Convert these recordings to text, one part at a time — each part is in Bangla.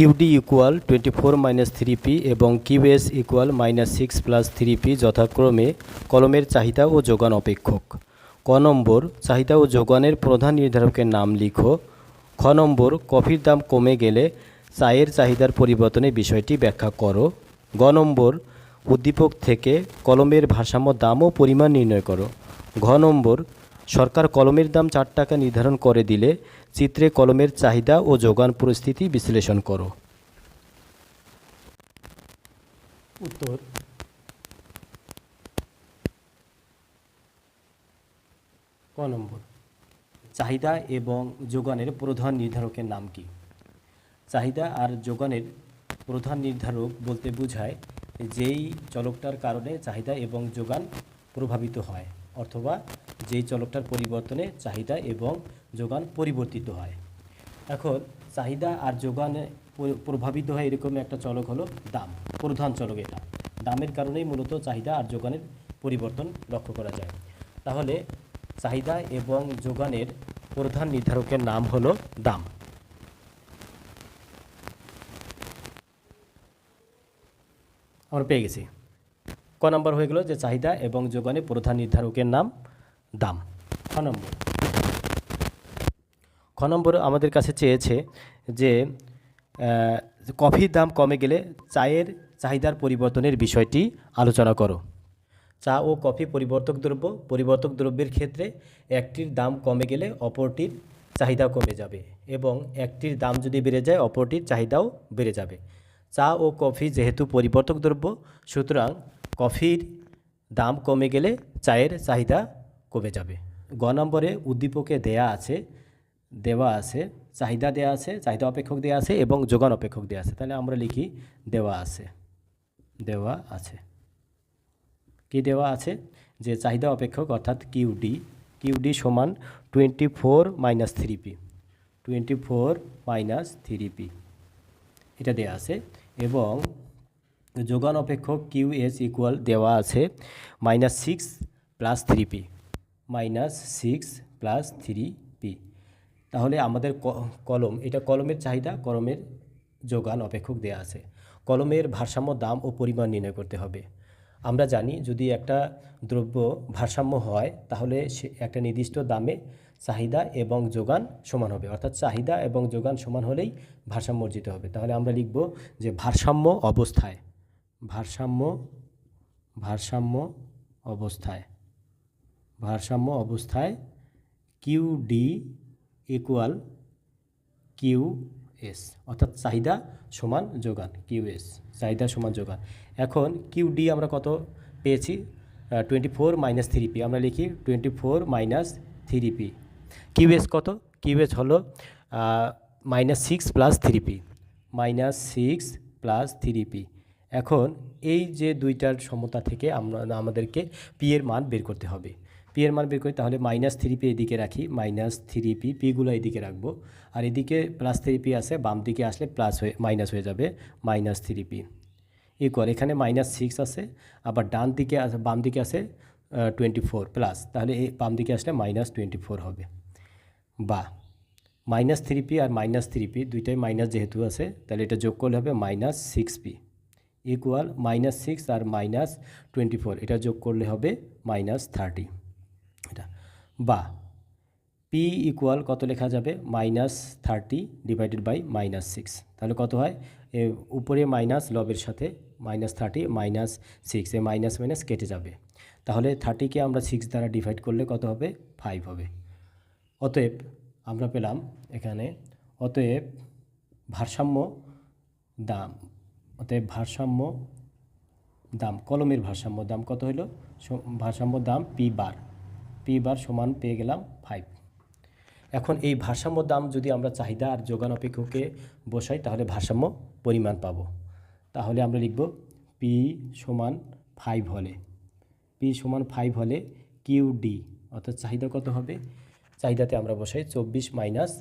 QD equal twenty four minus three P এবং QS equal minus six plus three P যথাক্রমে কলমের চাহিদা ও যোগান অপেক্ষক। ক নম্বর, চাহিদা ও যোগানের প্রধান নির্ধারকের নাম লিখো। খ নম্বর, কফির দাম কমে গেলে চায়ের চাহিদার পরিবর্তনে বিষয়টি ব্যাখ্যা করো। গ নম্বর, উদ্দীপক থেকে কলমের ভারসাম্য, দাম ও পরিমাণ নির্ণয় করো। ঘ নম্বর, সরকার কলমের দাম চার টাকা নির্ধারণ করে দিলে চিত্রে কলমের চাহিদা ও যোগান পরিস্থিতি বিশ্লেষণ করো। উত্তর। ক নম্বর? চাহিদা এবং যোগানের প্রধান নির্ধারকের নাম কি? চাহিদা আর যোগানের প্রধান নির্ধারক বলতে বোঝায় যেই চলকটার কারণে চাহিদা এবং যোগান প্রভাবিত হয়, অথবা যেই চলকটার পরিবর্তনে চাহিদা এবং যোগান পরিবর্তিত হয়। এখন চাহিদা আর যোগানে প্রভাবিত হয় এরকম একটা চলক হলো দাম, প্রধান চলক এটা। দামের কারণেই মূলত চাহিদা আর যোগানের পরিবর্তন লক্ষ্য করা যায়। তাহলে চাহিদা এবং যোগানের প্রধান নির্ধারকের নাম হলো দাম। আমরা পেয়ে গেছি। ক নম্বর হয়ে গেল যে চাহিদা এবং যোগানের প্রধান নির্ধারকের নাম দাম। খ নম্বর। খ নম্বর আমাদের কাছে চেয়েছে যে কফির দাম কমে গেলে চায়ের চাহিদার পরিবর্তনের বিষয়টি আলোচনা করো। চা ও কফি পরিবর্তক দ্রব্য, পরিবর্তক দ্রব্যের ক্ষেত্রে একটির দাম কমে গেলে অপরটির চাহিদা কমে যাবে এবং একটির দাম যদি বেড়ে যায়, অপরটির চাহিদাও বেড়ে যাবে। চা ও কফি যেহেতু পরিবর্তক দ্রব্য, সুতরাং কফির দাম কমে গেলে চায়ের চাহিদা কমে যাবে। গ নম্বরে উদ্দীপকে দেয়া আছে দেওয়া আছে, চাহিদা দেওয়া আছে, চাহিদা অপেক্ষক দেওয়া আছে এবং যোগান অপেক্ষক দেওয়া আছে। তাহলে আমরা লিখি দেওয়া আছে দেওয়া আছে। কি দেওয়া আছে? যে চাহিদা অপেক্ষক অর্থাৎ কিউডি কিউডি সমান twenty four minus three P twenty four minus three P এটা দেওয়া আছে এবং যোগান অপেক্ষক কিউ এস ইকুয়াল দেওয়া আছে minus six plus three P minus six plus three তাহলে আমাদের কলম, এটা কলমের চাহিদা, কলমের যোগান, অপেক্ষক দেওয়া আছে। কলমের ভারসাম্য, দাম ও পরিমাণ নির্ণয় করতে হবে। আমরা জানি যদি একটা দ্রব্য ভারসাম্য হয়, তাহলে সে, একটা নির্দিষ্ট দামে চাহিদা এবং যোগান সমান হবে। অর্থাৎ চাহিদা এবং যোগান সমান হলেই ভারসাম্য অর্জিত হবে। তাহলে আমরা লিখব যে ভারসাম্য অবস্থায়, ভারসাম্য ভারসাম্য অবস্থায় ভারসাম্য অবস্থায় Q D equal Q S অর্থাৎ চাহিদা সমান যোগান কিউ এস চাহিদা সমান যোগান। এখন কিউ ডি আমরা কত পেয়েছি? Twenty four minus three P আমরা লিখি twenty four minus three P Q S কত? কিউ এস হলো minus six plus three P minus six plus three P এখন এই যে দুইটার সমতা থেকে আমরা, আমাদেরকে পি এর মান বের করতে হবে। পি এর মান বের করি, তাহলে মাইনাস থ্রি পি এদিকে রাখি মাইনাস থ্রি পি পিগুলো এদিকে রাখব। আর এদিকে প্লাস থ্রি পি আছে, বাম দিকে আসলে প্লাস হয়ে মাইনাস হয়ে যাবে মাইনাস থ্রি পি ইকুয়াল এখানে মাইনাস সিক্স আছে, আবার ডান দিকে বাম দিকে আছে টোয়েন্টি ফোর প্লাস তাহলে এই বাম দিকে আসলে মাইনাস টোয়েন্টি ফোর হবে। বা মাইনাস থ্রি পি আর মাইনাস থ্রি পি দুইটাই মাইনাস যেহেতু আছে, তাহলে এটা যোগ করলে হবে minus six P equal minus six আর মাইনাস টোয়েন্টি ফোর এটা যোগ করলে হবে মাইনাস থার্টি বা পি ইকুয়াল কত লেখা যাবে? Minus thirty divided by minus six তাহলে কত হয়? এ উপরে মাইনাস লবের সাথে মাইনাস থার্টি মাইনাস সিক্স এ মাইনাস মাইনাস কেটে যাবে। তাহলে থার্টিকে আমরা সিক্স দ্বারা ডিভাইড করলে কত হবে? ফাইভ হবে। অতএব আমরা পেলাম এখানে অতএব ভারসাম্য দাম, অতএব ভারসাম্য দাম, কলমের ভারসাম্য দাম কত হলো ভারসাম্য দাম পি বার পি বার সমান পেয়ে গেলাম ফাইভ এখন এই ভারসাম্য দাম যদি আমরা চাহিদা আর যোগান অপেক্ষকে বসাই, তাহলে ভারসাম্য পরিমাণ পাবো। তাহলে আমরা লিখব পি সমান ফাইভ হলে। পি সমান ফাইভ হলে কিউ ডি অর্থাৎ চাহিদা কত হবে? চাহিদাতে আমরা বসাই চব্বিশ মাইনাস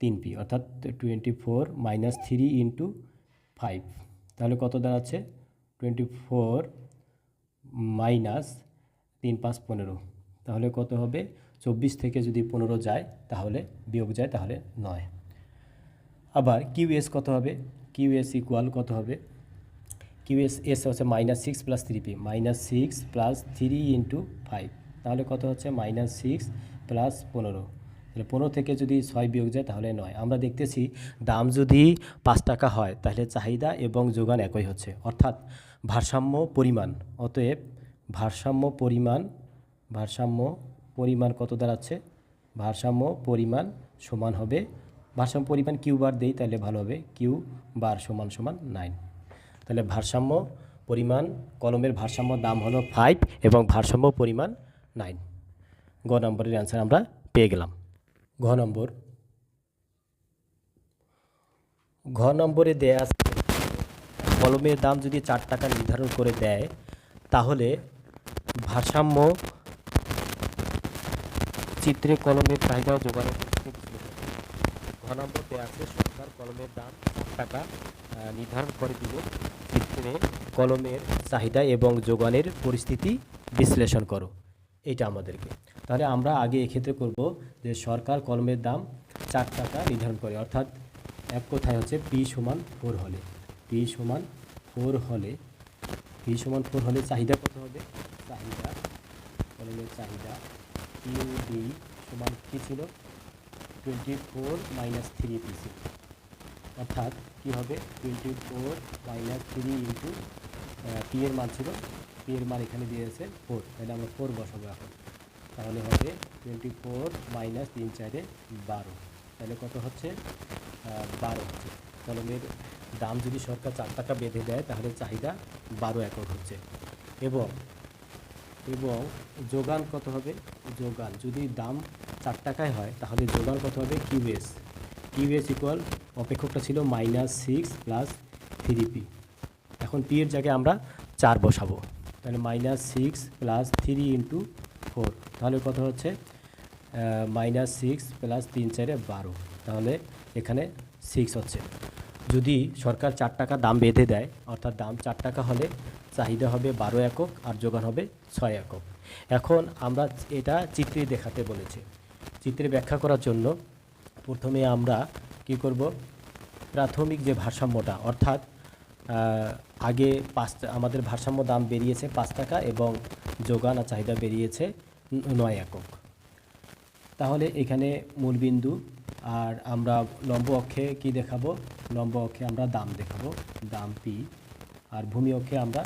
তিন পি অর্থাৎ twenty four minus three into five তাহলে কত দাঁড়াচ্ছে? টোয়েন্টি ফোর মাইনাস তিন পাঁচ পনেরো। তাহলে কত হবে? চব্বিশ থেকে যদি পনেরো যায়, তাহলে বিয়োগ যায় তাহলে নয়। আবার কিউ এস কত হবে? কিউ এস ইকুয়াল কত হবে? কিউ এস এস হচ্ছে minus six plus three P minus six plus three into five তাহলে কত হচ্ছে? মাইনাস সিক্স প্লাস পনেরো। তাহলে পনেরো থেকে যদি ছয় বিয়োগ যায়, তাহলে নয়। আমরা দেখতেছি দাম যদি পাঁচ টাকা হয়, তাহলে চাহিদা এবং যোগান একই হচ্ছে। অর্থাৎ ভারসাম্য পরিমাণ, অতএব ভারসাম্য পরিমাণ ভারসাম্য পরিমাণ কত দাঁড়াচ্ছে? ভারসাম্য পরিমাণ সমান হবে, ভারসাম্য পরিমাণ কিউ বার দেই তাহলে ভালো হবে, কিউ বার সমান সমান নাইন। তাহলে ভারসাম্য পরিমাণ কলমের ভারসাম্য দাম হলো ফাইভ এবং ভারসাম্য পরিমাণ নাইন। গ নম্বরের অ্যান্সার আমরা পেয়ে গেলাম। ঘ নম্বর। ঘ নম্বরে দেয়া আছে, কলমের দাম যদি চার টাকা নির্ধারণ করে দেয়, তাহলে ভারসাম্য চিত্রে কলমের চাহিদা ক্ষেত্রে বিশ্লেষণ ঘ নম্বর দেওয়া আছে, সরকার কলমের দাম, টাকা নির্ধারণ করে দিল। চিত্রে কলমের চাহিদা এবং যোগানের পরিস্থিতি বিশ্লেষণ করো। এটা আমাদেরকে। তাহলে আমরা আগে এক্ষেত্রে করব যে সরকার কলমের দাম চার টাকা নির্ধারণ করে। অর্থাৎ এক কথায় হচ্ছে পি সমান ফোর হলে। পি সমান ফোর হলে, পি সমান ফোর হলে চাহিদা কত হবে? চাহিদা, কলমের চাহিদা ইউ ডি সমান কী ছিল? Twenty four minus three PC অর্থাৎ কী হবে? Twenty four minus three into P এর মান ছিল পি এর মান এখানে দিয়েছে ফোর তাহলে আমরা ফোর বসাবো এখন। তাহলে হবে টোয়েন্টি ফোর মাইনাস তিন চারে বারো। তাহলে কত হচ্ছে? বারো হচ্ছে। কলমের দাম যদি সরকার চার টাকা বেঁধে দেয়, তাহলে চাহিদা বারো একক হচ্ছে। এবং এবং যোগান কত হবে? যোগান, যদি দাম চার টাকায় হয়, তাহলে যোগান কত হবে? কিউএস। কিউএস ইকুয়াল অপেক্ষকটা ছিল minus six plus three P এখন পি এর জায়গায় আমরা চার বসাবো। তাহলে minus six plus three into four তাহলে কত হচ্ছে? মাইনাস সিক্স প্লাস তিন চারে বারো। তাহলে এখানে সিক্স হচ্ছে। যদি সরকার চার টাকা দাম বেঁধে দেয়, অর্থাৎ দাম চার টাকা হলে চাহিদা হবে বারো একক আর যোগান হবে ছয় একক। এখন আমরা এটা চিত্রে দেখাতে বলেছে। চিত্রে ব্যাখ্যা করার জন্য প্রথমে আমরা কি করব? প্রাথমিক যে ভারসাম্যটা, অর্থাৎ আগে পাঁচটা আমাদের ভারসাম্য দাম বেরিয়েছে পাঁচ টাকা এবং যোগান আর চাহিদা বেরিয়েছে নয় একক। তাহলে এখানে মূলবিন্দু আর আমরা লম্ব অক্ষে কি দেখাবো? লম্ব অক্ষে আমরা দাম দেখাবো, দাম পি আর ভূমি অক্ষে আমরা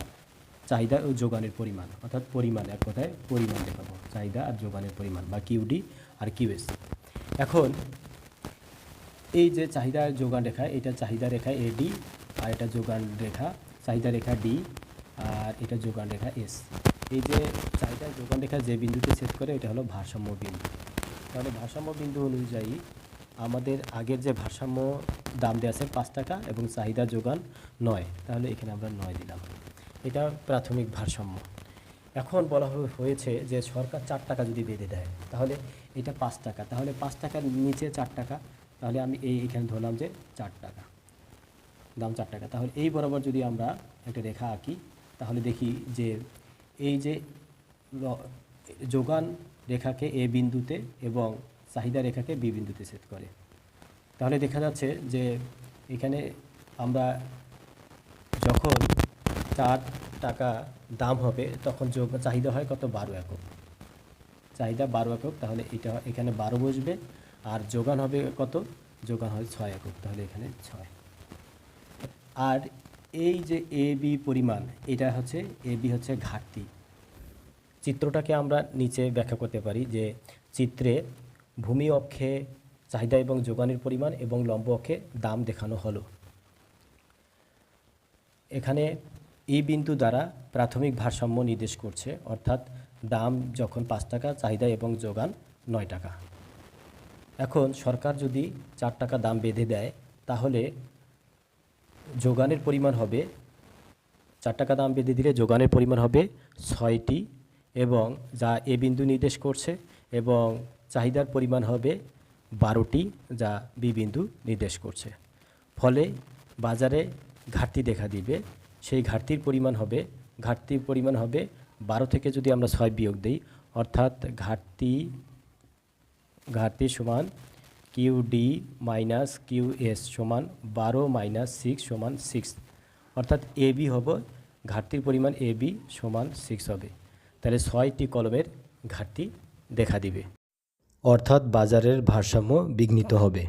চাহিদা ও যোগানের পরিমাণ, অর্থাৎ পরিমাণ এক কথায় পরিমাণ দেখাবো। চাহিদা আর যোগানের পরিমাণ, বা কিউডি আর কিউএস এখন, এই যে চাহিদা যোগান রেখা, এটা চাহিদা রেখা এডি আর এটা যোগান রেখা, চাহিদা রেখা ডি আর এটা যোগান রেখা এস এই যে চাহিদা যোগান রেখা যে বিন্দুতে ছেদ করে, এটা হলো ভারসাম্য বিন্দু। তাহলে ভারসাম্য বিন্দু অনুযায়ী আমাদের আগের যে ভারসাম্য দাম দেওয়া আছে পাঁচ টাকা এবং চাহিদা যোগান নয়, তাহলে এখানে আমরা নয় দিলাম। এটা প্রাথমিক ভারসাম্য। এখন বলা হয়েছে যে সরকার চার টাকা যদি বেঁধে দেয়, তাহলে এটা পাঁচ টাকা। তাহলে পাঁচ টাকার নিচে চার টাকা, তাহলে আমি এই এখানে ধরলাম যে চার টাকা। দাম চার টাকা। তাহলে এই বরাবর যদি আমরা একটা রেখা আঁকি, তাহলে দেখি যে এই যে যোগান রেখাকে এ বিন্দুতে এবং চাহিদা রেখাকে বি বিন্দুতে সেট করে। তাহলে দেখা যাচ্ছে যে এখানে আমরা যখন চার টাকা দাম হবে, তখন যোগ, চাহিদা হয় কত? বারো একক। চাহিদা বারো একক, তাহলে এটা এখানে বারো বসবে, আর যোগান হবে কত? যোগান হয় ছয় একক, তাহলে এখানে ছয়। আর এই যে এ বি পরিমাণ, এটা হচ্ছে, এ বি হচ্ছে ঘাটতি। চিত্রটাকে আমরা নিচে ব্যাখ্যা করতে পারি যে চিত্রে ভূমি অক্ষে চাহিদা এবং যোগানের পরিমাণ এবং লম্ব অক্ষে দাম দেখানো হলো। এখানে এই বিন্দু দ্বারা প্রাথমিক ভারসাম্য নির্দেশ করছে, অর্থাৎ দাম যখন পাঁচ টাকা, চাহিদা এবং যোগান নয় টাকা। এখন সরকার যদি চার টাকা দাম বেঁধে দেয়, তাহলে যোগানের পরিমাণ হবে, চার টাকা দাম বেঁধে দিলে যোগানের পরিমাণ হবে ছয়টি এবং যা এ বিন্দু নির্দেশ করছে এবং চাহিদার পরিমাণ হবে বারোটি যা বি বিন্দু নির্দেশ করছে। ফলে বাজারে ঘাটতি দেখা দিবে সেই ঘাটতির পরিমাণ হবে, ঘাটতির পরিমাণ হবে বারো থেকে যদি আমরা ছয় বিয়োগ দিই, অর্থাৎ ঘাটতি ঘাটতি সমান Q D minus Q S সমান বারো মাইনাস সিক্স সমান সিক্স। অর্থাৎ এ বি হবে, ঘাটতির পরিমাণ এ বি সমান সিক্স হবে। তাহলে ছয়টি কলমের ঘাটতি দেখা দিবে। অর্থাৎ বাজারের ভারসাম্য বিঘ্নিত হবে।